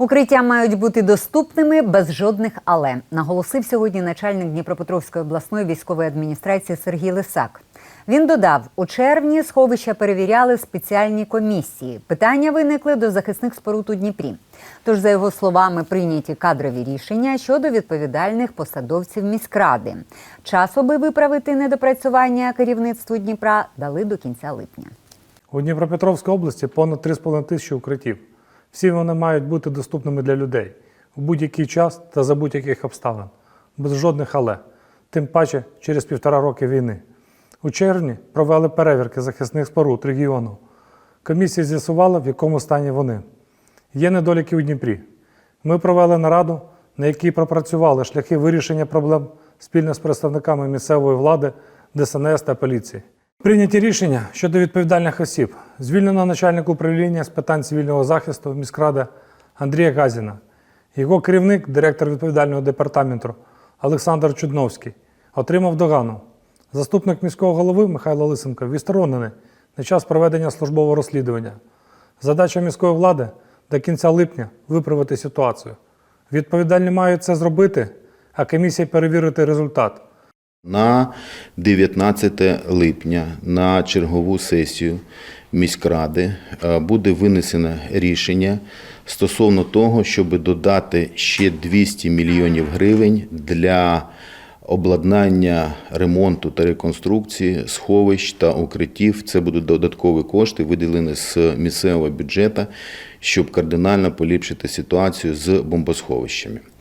Укриття мають бути доступними без жодних але, наголосив сьогодні начальник Дніпропетровської обласної військової адміністрації Сергій Лисак. Він додав, у червні сховища перевіряли спеціальні комісії. Питання виникли до захисних споруд у Дніпрі. Тож, за його словами, прийняті кадрові рішення щодо відповідальних посадовців міськради. Час, аби виправити недопрацювання керівництву Дніпра, дали до кінця липня. У Дніпропетровській області понад 3,5 тисячі укриттів. Всі вони мають бути доступними для людей у будь-який час та за будь-яких обставин, без жодних але, тим паче через півтора роки війни. У червні провели перевірки захисних споруд регіону. Комісія з'ясувала, в якому стані вони. Є недоліки у Дніпрі. Ми провели нараду, на якій пропрацювали шляхи вирішення проблем спільно з представниками місцевої влади, ДСНС та поліції. Прийняті рішення щодо відповідальних осіб. Звільнено начальник управління з питань цивільного захисту міськради Андрія Газіна. Його керівник, директор відповідального департаменту Олександр Чудновський, отримав догану. Заступник міського голови Михайло Лисенко відсторонений на час проведення службового розслідування. Задача міської влади до кінця липня виправити ситуацію. Відповідальні мають це зробити, а комісія перевірити результат. На 19 липня на чергову сесію міськради е, буде винесено рішення стосовно того, щоб додати ще 200 мільйонів гривень для обладнання ремонту та реконструкції сховищ та укриттів. Це будуть додаткові кошти, виділені з місцевого бюджету, щоб кардинально поліпшити ситуацію з бомбосховищами.